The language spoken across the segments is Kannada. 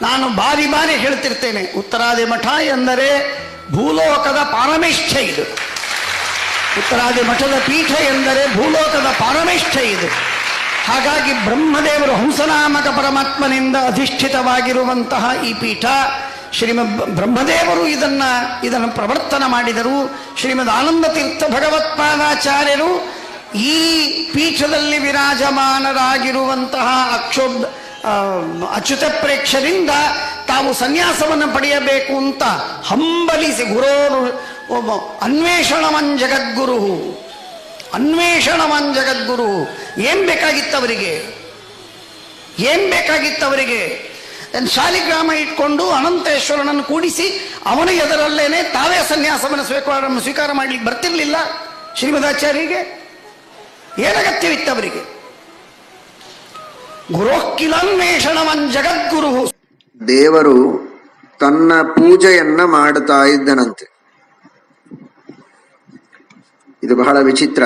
ನಾನು ಬಾರಿ ಬಾರಿ ಹೇಳ್ತಿರ್ತೇನೆ ಉತ್ತರಾದಿ ಮಠ ಎಂದರೆ ಭೂಲೋಕದ ಪಾರಮೇಷ್ಠ ಇದು. ಉತ್ತರಾದಿ ಮಠದ ಪೀಠ ಎಂದರೆ ಭೂಲೋಕದ ಪಾರಮೇಷ್ಠ ಇದು. ಹಾಗಾಗಿ ಬ್ರಹ್ಮದೇವರು ಹಂಸನಾಮಕ ಪರಮಾತ್ಮನಿಂದ ಅಧಿಷ್ಠಿತವಾಗಿರುವಂತಹ ಈ ಪೀಠ ಶ್ರೀಮದ್ ಬ್ರಹ್ಮದೇವರು ಇದನ್ನ ಇದನ್ನು ಪ್ರವರ್ತನ ಮಾಡಿದರು. ಶ್ರೀಮದ್ ಆನಂದ ತೀರ್ಥ ಭಗವತ್ಪಾದಾಚಾರ್ಯರು ಈ ಪೀಠದಲ್ಲಿ ವಿರಾಜಮಾನರಾಗಿರುವಂತಹ ಅಕ್ಷೋಭ್ ಆ, ಅಚ್ಯುತ ಪ್ರೇಕ್ಷರಿಂದ ತಾವು ಸನ್ಯಾಸವನ್ನು ಪಡೆಯಬೇಕು ಅಂತ ಹಂಬಲಿಸಿ ಗುರೋರು ಅನ್ವೇಷಣವನ್ ಜಗದ್ಗುರು. ಅನ್ವೇಷಣವನ್ ಜಗದ್ಗುರು. ಏನ್ ಬೇಕಾಗಿತ್ತು ಅವರಿಗೆ ಏನ್ ಬೇಕಾಗಿತ್ತು ಅವರಿಗೆ ಒಂದು ಶಾಲಿಗ್ರಾಮ ಇಟ್ಕೊಂಡು ಅನಂತೇಶ್ವರನನ್ನು ಕೂಡಿಸಿ ಅವನ ಎದರಲ್ಲೇನೆ ತಾವೇ ಸನ್ಯಾಸವನ್ನು ಸ್ವೀಕಾರ ಸ್ವೀಕಾರ ಮಾಡಲಿಕ್ಕೆ ಬರ್ತಿರ್ಲಿಲ್ಲ ಶ್ರೀಮದಾಚಾರ್ಯರಿಗೆ ಏನಗತ್ಯವಿತ್ತು ಅವರಿಗೆ ಗುರೋಕ್ಕಿಲನ್ವೇಷಣವನ್ ಜಗದ್ಗುರು ದೇವರು ತನ್ನ ಪೂಜೆಯನ್ನ ಮಾಡುತ್ತಾ ಇದ್ದನಂತೆ. ಇದು ಬಹಳ ವಿಚಿತ್ರ.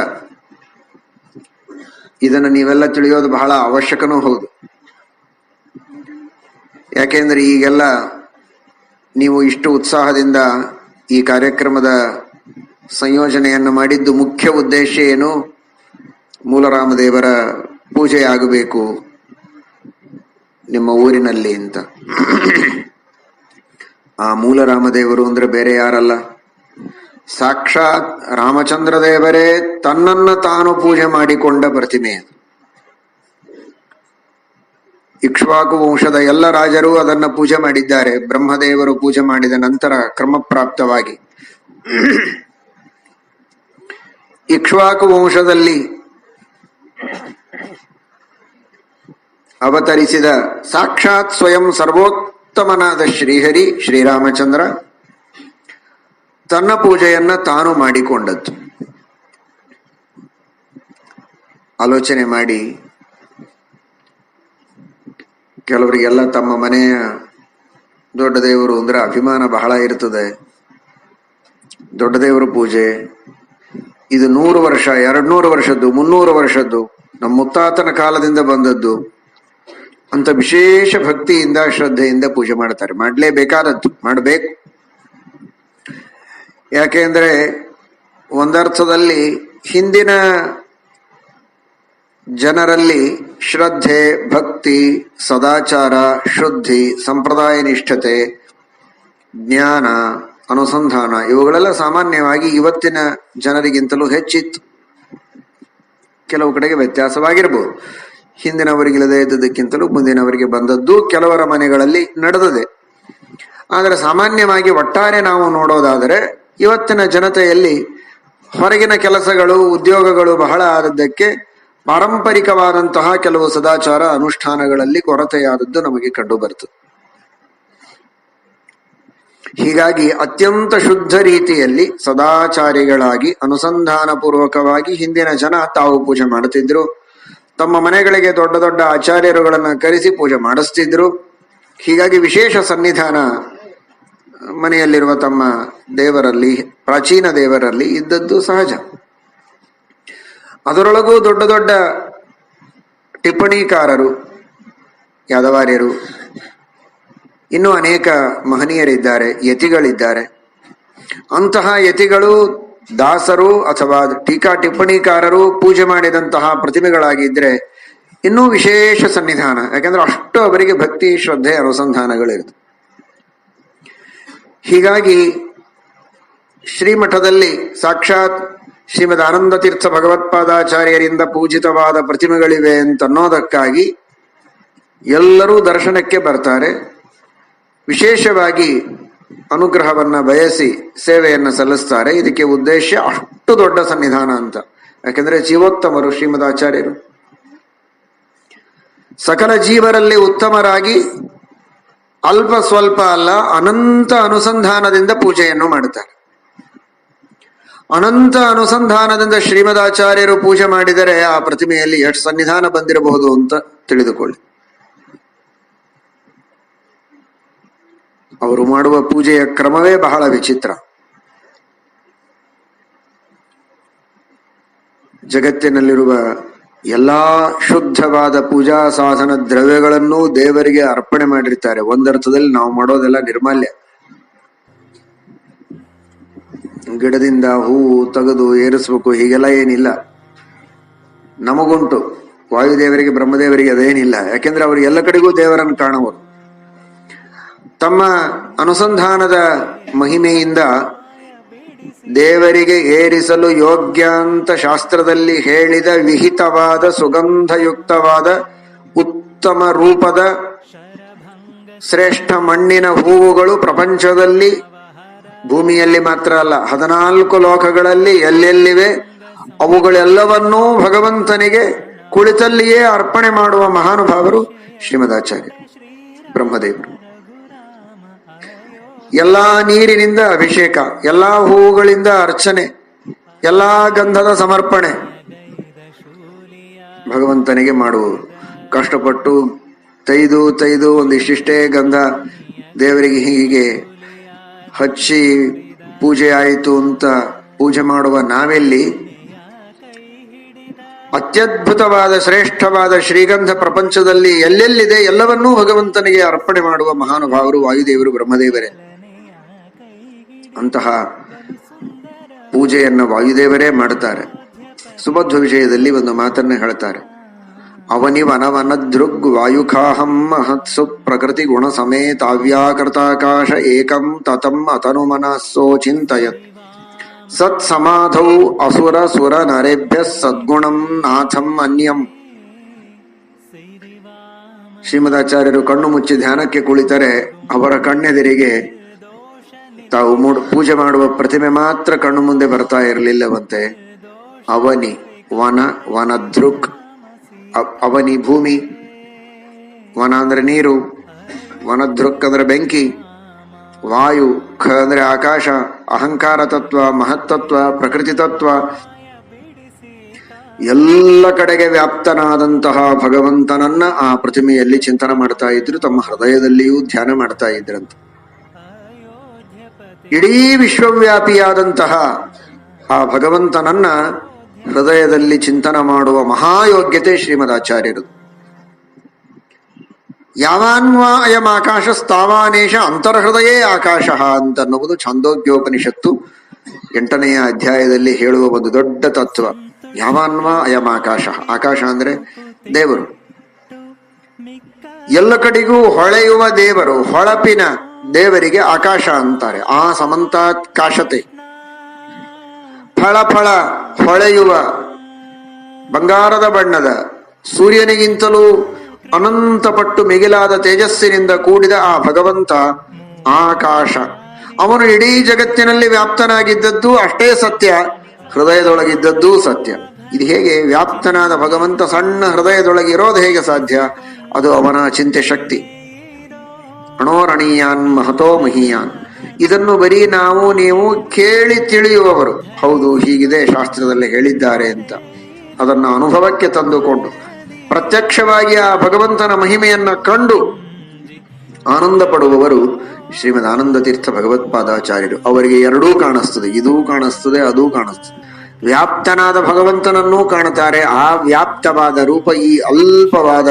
ಇದನ್ನು ನೀವೆಲ್ಲ ತಿಳಿಯೋದು ಬಹಳ ಅವಶ್ಯಕನೂ ಹೌದು. ಯಾಕೆಂದ್ರೆ ಈಗೆಲ್ಲ ನೀವು ಇಷ್ಟು ಉತ್ಸಾಹದಿಂದ ಈ ಕಾರ್ಯಕ್ರಮದ ಸಂಯೋಜನೆಯನ್ನು ಮಾಡಿದ್ದು ಮುಖ್ಯ ಉದ್ದೇಶ ಏನು? ಮೂಲರಾಮದೇವರ ಪೂಜೆ ಆಗಬೇಕು ನಿಮ್ಮ ಊರಿನಲ್ಲಿ ಅಂತ. ಆ ಮೂಲ ರಾಮದೇವರು ಅಂದ್ರೆ ಬೇರೆ ಯಾರಲ್ಲ? ಸಾಕ್ಷಾತ್ ರಾಮಚಂದ್ರ ದೇವರೇ ತನ್ನನ್ನ ತಾನು ಪೂಜೆ ಮಾಡಿಕೊಂಡ ಪ್ರತಿಮೆ. ಇಕ್ಷ್ವಾಕು ವಂಶದ ಎಲ್ಲ ರಾಜರು ಅದನ್ನ ಪೂಜೆ ಮಾಡಿದ್ದಾರೆ. ಬ್ರಹ್ಮದೇವರು ಪೂಜೆ ಮಾಡಿದ ನಂತರ ಕ್ರಮಪ್ರಾಪ್ತವಾಗಿ. ಇಕ್ಷ್ವಾಕು ವಂಶದಲ್ಲಿ ಅವತರಿಸಿದ ಸಾಕ್ಷಾತ್ ಸ್ವಯಂ ಸರ್ವೋತ್ತಮನಾದ ಶ್ರೀಹರಿ ಶ್ರೀರಾಮಚಂದ್ರ ತನ್ನ ಪೂಜೆಯನ್ನ ತಾನು ಮಾಡಿಕೊಂಡದ್ದು. ಆಲೋಚನೆ ಮಾಡಿ, ಕೆಲವರಿಗೆಲ್ಲ ತಮ್ಮ ಮನೆಯ ದೊಡ್ಡ ದೇವರು ಅಂದ್ರೆ ಅಭಿಮಾನ ಬಹಳ ಇರ್ತದೆ. ದೊಡ್ಡ ದೇವರ ಪೂಜೆ, ಇದು ನೂರು ವರ್ಷ ಎರಡ್ ನೂರು ವರ್ಷದ್ದು, ಮುನ್ನೂರು ವರ್ಷದ್ದು, ನಮ್ಮ ಮುತ್ತಾತನ ಕಾಲದಿಂದ ಬಂದದ್ದು. ಅಂತ ವಿಶೇಷ ಭಕ್ತಿಯಿಂದ, ಶ್ರದ್ಧೆಯಿಂದ ಪೂಜೆ ಮಾಡ್ತಾರೆ. ಮಾಡಲೇಬೇಕಾದದ್ದು, ಮಾಡಬೇಕು. ಯಾಕೆಂದ್ರೆ ಒಂದರ್ಥದಲ್ಲಿ ಹಿಂದಿನ ಜನರಲ್ಲಿ ಶ್ರದ್ಧೆ, ಭಕ್ತಿ, ಸದಾಚಾರ, ಶುದ್ಧಿ, ಸಂಪ್ರದಾಯ ನಿಷ್ಠತೆ, ಜ್ಞಾನ, ಅನುಸಂಧಾನ ಇವುಗಳೆಲ್ಲ ಸಾಮಾನ್ಯವಾಗಿ ಇವತ್ತಿನ ಜನರಿಗಿಂತಲೂ ಹೆಚ್ಚಿತ್ತು. ಕೆಲವು ಕಡೆಗೆ ವ್ಯತ್ಯಾಸವಾಗಿರ್ಬೋದು. ಹಿಂದಿನವರಿಗಿಲ್ಲದೆ ಇದ್ದದಕ್ಕಿಂತಲೂ ಮುಂದಿನವರಿಗೆ ಬಂದದ್ದು ಕೆಲವರ ಮನೆಗಳಲ್ಲಿ ನಡೆದದೆ. ಆದರೆ ಸಾಮಾನ್ಯವಾಗಿ ಒಟ್ಟಾರೆ ನಾವು ನೋಡೋದಾದರೆ ಇವತ್ತಿನ ಜನತೆಯಲ್ಲಿ ಹೊರಗಿನ ಕೆಲಸಗಳು, ಉದ್ಯೋಗಗಳು ಬಹಳ ಆದದ್ದಕ್ಕೆ ಪಾರಂಪರಿಕವಾದಂತಹ ಕೆಲವು ಸದಾಚಾರ ಅನುಷ್ಠಾನಗಳಲ್ಲಿ ಕೊರತೆಯಾದದ್ದು ನಮಗೆ ಕಂಡು ಬರ್ತದೆ. ಹೀಗಾಗಿ ಅತ್ಯಂತ ಶುದ್ಧ ರೀತಿಯಲ್ಲಿ ಸದಾಚಾರಿಗಳಾಗಿ ಅನುಸಂಧಾನ ಪೂರ್ವಕವಾಗಿ ಹಿಂದಿನ ಜನ ತಾವು ಪೂಜೆ ಮಾಡುತ್ತಿದ್ರು ತಮ್ಮ ಮನೆಗಳಿಗೆ ದೊಡ್ಡ ದೊಡ್ಡ ಆಚಾರ್ಯರುಗಳನ್ನ ಕರೆಸಿ ಪೂಜೆ ಮಾಡಿಸ್ತಿದ್ರು. ಹೀಗಾಗಿ ವಿಶೇಷ ಸನ್ನಿಧಾನ ಮನೆಯಲ್ಲಿರುವ ತಮ್ಮ ದೇವರಲ್ಲಿ, ಪ್ರಾಚೀನ ದೇವರಲ್ಲಿ ಇದ್ದದ್ದು ಸಹಜ. ಅದರೊಳಗೂ ದೊಡ್ಡ ದೊಡ್ಡ ಟಿಪ್ಪಣಿಕಾರರು, ಯಾದವಾರ್ಯರು, ಇನ್ನೂ ಅನೇಕ ಮಹನೀಯರಿದ್ದಾರೆ, ಯತಿಗಳಿದ್ದಾರೆ. ಅಂತಹ ಯತಿಗಳು ದಾಸರು ಅಥವಾ ಟೀಕಾ ಟಿಪ್ಪಣಿಕಾರರು ಪೂಜೆ ಮಾಡಿದಂತಹ ಪ್ರತಿಮೆಗಳಾಗಿದ್ರೆ ಇನ್ನೂ ವಿಶೇಷ ಸನ್ನಿಧಾನ. ಯಾಕಂದ್ರೆ ಅಷ್ಟು ಅವರಿಗೆ ಭಕ್ತಿ, ಶ್ರದ್ಧೆ, ಅನುಸಂಧಾನಗಳಿರುತ್ತೆ. ಹೀಗಾಗಿ ಶ್ರೀಮಠದಲ್ಲಿ ಸಾಕ್ಷಾತ್ ಶ್ರೀಮದ್ ಆನಂದ ತೀರ್ಥ ಭಗವತ್ಪಾದಾಚಾರ್ಯರಿಂದ ಪೂಜಿತವಾದ ಪ್ರತಿಮೆಗಳಿವೆ ಅಂತ ಅನ್ನೋದಕ್ಕಾಗಿ ಎಲ್ಲರೂ ದರ್ಶನಕ್ಕೆ ಬರ್ತಾರೆ. ವಿಶೇಷವಾಗಿ ಅನುಗ್ರಹವನ್ನ ಬಯಸಿ ಸೇವೆಯನ್ನ ಸಲ್ಲಿಸ್ತಾರೆ. ಇದಕ್ಕೆ ಉದ್ದೇಶ ಅಷ್ಟು ದೊಡ್ಡ ಸನ್ನಿಧಾನ ಅಂತ. ಯಾಕೆಂದ್ರೆ ಜೀವೋತ್ತಮರು ಶ್ರೀಮದ್ ಆಚಾರ್ಯರು ಸಕಲ ಜೀವರಲ್ಲಿ ಉತ್ತಮರಾಗಿ ಅಲ್ಪ ಸ್ವಲ್ಪ ಅಲ್ಲ, ಅನಂತ ಅನುಸಂಧಾನದಿಂದ ಪೂಜೆಯನ್ನು ಮಾಡುತ್ತಾರೆ. ಅನಂತ ಅನುಸಂಧಾನದಿಂದ ಶ್ರೀಮದಾಚಾರ್ಯರು ಪೂಜೆ ಮಾಡಿದರೆ ಆ ಪ್ರತಿಮೆಯಲ್ಲಿ ಎಷ್ಟು ಸನ್ನಿಧಾನ ಬಂದಿರಬಹುದು ಅಂತ ತಿಳಿದುಕೊಳ್ಳಿ. ಅವರು ಮಾಡುವ ಪೂಜೆಯ ಕ್ರಮವೇ ಬಹಳ ವಿಚಿತ್ರ. ಜಗತ್ತಿನಲ್ಲಿರುವ ಎಲ್ಲಾ ಶುದ್ಧವಾದ ಪೂಜಾ ಸಾಧನ ದ್ರವ್ಯಗಳನ್ನು ದೇವರಿಗೆ ಅರ್ಪಣೆ ಮಾಡಿರ್ತಾರೆ. ಒಂದರ್ಥದಲ್ಲಿ ನಾವು ಮಾಡೋದೆಲ್ಲ ನಿರ್ಮಾಲ್ಯ. ಗಿಡದಿಂದ ಹೂವು ತೆಗೆದು ಏರಿಸಬೇಕು, ಹೀಗೆಲ್ಲ ಏನಿಲ್ಲ. ನಮಗುಂಟು. ವಾಯುದೇವರಿಗೆ, ಬ್ರಹ್ಮದೇವರಿಗೆ ಅದೇನಿಲ್ಲ. ಯಾಕೆಂದ್ರೆ ಅವರು ಎಲ್ಲ ಕಡೆಗೂ ದೇವರನ್ನು ಕಾಣುವರು. ತಮ್ಮ ಅನುಸಂಧಾನದ ಮಹಿಮೆಯಿಂದ ದೇವರಿಗೆ ಏರಿಸಲು ಯೋಗ್ಯ ಅಂತ ಶಾಸ್ತ್ರದಲ್ಲಿ ಹೇಳಿದ ವಿಹಿತವಾದ, ಸುಗಂಧಯುಕ್ತವಾದ, ಉತ್ತಮ ರೂಪದ, ಶ್ರೇಷ್ಠ ಮಣ್ಣಿನ ಹೂವುಗಳು ಪ್ರಪಂಚದಲ್ಲಿ ಭೂಮಿಯಲ್ಲಿ ಮಾತ್ರ ಅಲ್ಲ, ಹದಿನಾಲ್ಕು ಲೋಕಗಳಲ್ಲಿ ಎಲ್ಲೆಲ್ಲಿವೆ, ಅವುಗಳೆಲ್ಲವನ್ನೂ ಭಗವಂತನಿಗೆ ಕುಳಿತಲ್ಲಿಯೇ ಅರ್ಪಣೆ ಮಾಡುವ ಮಹಾನುಭಾವರು ಶ್ರೀಮದಾಚಾರ್ಯ ಬ್ರಹ್ಮದೇವರು. ಎಲ್ಲಾ ನೀರಿನಿಂದ ಅಭಿಷೇಕ, ಎಲ್ಲಾ ಹೂಗಳಿಂದ ಅರ್ಚನೆ, ಎಲ್ಲಾ ಗಂಧದ ಸಮರ್ಪಣೆ ಭಗವಂತನಿಗೆ ಮಾಡುವುದು ಕಷ್ಟಪಟ್ಟು ತೈದು ತೈದು ಒಂದಿಷ್ಟಿಷ್ಟೇ ಗಂಧ ದೇವರಿಗೆ ಹೀಗೆ ಹಚ್ಚಿ ಪೂಜೆ ಆಯಿತು ಅಂತ ಪೂಜೆ ಮಾಡುವ ನಾವೆಲ್ಲಿ? ಅತ್ಯದ್ಭುತವಾದ, ಶ್ರೇಷ್ಠವಾದ ಶ್ರೀಗಂಧ ಪ್ರಪಂಚದಲ್ಲಿ ಎಲ್ಲೆಲ್ಲಿದೆ ಎಲ್ಲವನ್ನೂ ಭಗವಂತನಿಗೆ ಅರ್ಪಣೆ ಮಾಡುವ ಮಹಾನುಭಾವರು ವಾಯುದೇವರು ಬ್ರಹ್ಮದೇವರೇ. ಅಂತಹ ಪೂಜೆಯನ್ನು ವಾಯುದೇವರೇ ಮಾಡುತ್ತಾರೆ. ಸುಮಧ್ವ ವಿಷಯದಲ್ಲಿ ಒಂದು ಮಾತನ್ನು ಹೇಳ್ತಾರೆ. ಅವನಿ ವನವನದೃಗ್ ವಾಯುಖಾಹಂ ಮಹತ್ಸು ಪ್ರಕೃತಿ ಗುಣ ಸಮೇತಾವ್ಯಾಕೃತಾಕಾಶ ಏಕಂ ತತಂ ಅತನು ಮನಸ್ಸೋ ಚಿಂತಯತ್. ಸತ್ ಸಮಾಧೌ ಅಸುರ ಸುರ ನರೇಭ್ಯ ಸದ್ಗುಣಂ ನಾಥಂ ಅನ್ಯಂ. ಶ್ರೀಮದಾಚಾರ್ಯರು ಕಣ್ಣು ಮುಚ್ಚಿ ಧ್ಯಾನಕ್ಕೆ ಕುಳಿತರೆ ಅವರ ಕಣ್ಣೆದಿರಿಗೆ ತಾವು ಮೂಡ್ ಪೂಜೆ ಮಾಡುವ ಪ್ರತಿಮೆ ಮಾತ್ರ ಕಣ್ಣು ಮುಂದೆ ಬರ್ತಾ ಇರಲಿಲ್ಲವಂತೆ. ಅವನಿ, ವನ ವನದೃಕ್ ಅವನಿ ಭೂಮಿ. ವನ ಅಂದ್ರೆ ನೀರು ವನದೃಕ್ ಅಂದ್ರೆ ಬೆಂಕಿ. ವಾಯು, ಖ ಅಂದ್ರೆ ಆಕಾಶ, ಅಹಂಕಾರ ತತ್ವ, ಮಹತ್ತತ್ವ, ಪ್ರಕೃತಿ ತತ್ವ. ಎಲ್ಲ ಕಡೆಗೆ ವ್ಯಾಪ್ತನಾದಂತಹ ಭಗವಂತನನ್ನ ಆ ಪ್ರತಿಮೆಯಲ್ಲಿ ಚಿಂತನೆ ಮಾಡ್ತಾ ಇದ್ರು, ತಮ್ಮ ಹೃದಯದಲ್ಲಿಯೂ ಧ್ಯಾನ ಮಾಡ್ತಾ ಇದ್ರಂತ. ಇಡೀ ವಿಶ್ವವ್ಯಾಪಿಯಾದಂತಹ ಆ ಭಗವಂತನನ್ನ ಹೃದಯದಲ್ಲಿ ಚಿಂತನ ಮಾಡುವ ಮಹಾಯೋಗ್ಯತೆ ಶ್ರೀಮದಾಚಾರ್ಯರು. ಯಾವಾನ್ವಾ ಅಯಂ ಆಕಾಶ ಸ್ಥಾವಾನೇಶ ಅಂತರ್ಹೃದಯೇ ಆಕಾಶ ಅಂತನ್ನುವುದು ಛಾಂದೋಗ್ಯೋಪನಿಷತ್ತು ಎಂಟನೆಯ ಅಧ್ಯಾಯದಲ್ಲಿ ಹೇಳುವ ಒಂದು ದೊಡ್ಡ ತತ್ವ. ಯಾವಾನ್ವಾ ಅಯಂ ಆಕಾಶ ಆಕಾಶ ಅಂದ್ರೆ ದೇವರು. ಎಲ್ಲ ಕಡೆಗೂ ಹೊಳೆಯುವ ದೇವರು, ಹೊಳಪಿನ ದೇವರಿಗೆ ಆಕಾಶ ಅಂತಾರೆ. ಆ ಸಮಂತಾಕಾಶತೆ. ಫಳ ಫಳ ಹೊಳೆಯುವ ಬಂಗಾರದ ಬಣ್ಣದ ಸೂರ್ಯನಿಗಿಂತಲೂ ಅನಂತಪಟ್ಟು ಮಿಗಿಲಾದ ತೇಜಸ್ಸಿನಿಂದ ಕೂಡಿದ ಆ ಭಗವಂತ ಆಕಾಶ. ಅವನು ಇಡೀ ಜಗತ್ತಿನಲ್ಲಿ ವ್ಯಾಪ್ತನಾಗಿದ್ದದ್ದು ಅಷ್ಟೇ ಸತ್ಯ, ಹೃದಯದೊಳಗಿದ್ದದ್ದೂ ಸತ್ಯ. ಇದು ಹೇಗೆ ವ್ಯಾಪ್ತನಾದ ಭಗವಂತ ಸಣ್ಣ ಹೃದಯದೊಳಗೆ ಇರೋದು ಹೇಗೆ ಸಾಧ್ಯ? ಅದು ಅವನ ಚಿಂತೆ ಶಕ್ತಿ. ಅಣೋರಣೀಯಾನ್ ಮಹತೋ ಮಹೀಯಾನ್. ಇದನ್ನು ಬರೀ ನಾವು, ನೀವು ಕೇಳಿ ತಿಳಿಯುವವರು. ಹೌದು, ಹೀಗಿದೆ ಶಾಸ್ತ್ರದಲ್ಲಿ ಹೇಳಿದ್ದಾರೆ ಅಂತ. ಅದನ್ನು ಅನುಭವಕ್ಕೆ ತಂದುಕೊಂಡು, ಪ್ರತ್ಯಕ್ಷವಾಗಿ ಆ ಭಗವಂತನ ಮಹಿಮೆಯನ್ನ ಕಂಡು ಆನಂದ ಪಡುವವರು ಶ್ರೀಮದ್ ಆನಂದ ತೀರ್ಥ ಭಗವತ್ಪಾದಾಚಾರ್ಯರು ಅವರಿಗೆ ಎರಡೂ ಕಾಣಿಸ್ತದೆ, ಇದೂ ಕಾಣಿಸ್ತದೆ, ಅದೂ ಕಾಣಿಸ್ತದೆ. ವ್ಯಾಪ್ತನಾದ ಭಗವಂತನನ್ನೂ ಕಾಣುತ್ತಾರೆ ಆ ವ್ಯಾಪ್ತವಾದ ರೂಪ, ಈ ಅಲ್ಪವಾದ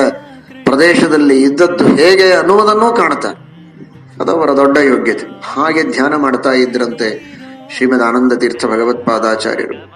ಪ್ರದೇಶದಲ್ಲಿ ಇದ್ದದ್ದು ಹೇಗೆ ಅನ್ನುವುದನ್ನೂ ಕಾಣುತ್ತಾರೆ ಅದು ಅವರ ದೊಡ್ಡ ಯೋಗ್ಯತೆ. ಹಾಗೆ ಧ್ಯಾನ ಮಾಡ್ತಾ ಇದ್ರಂತೆ ಶ್ರೀಮದ್ ಆನಂದ ತೀರ್ಥ ಭಗವತ್ಪಾದಾಚಾರ್ಯರು.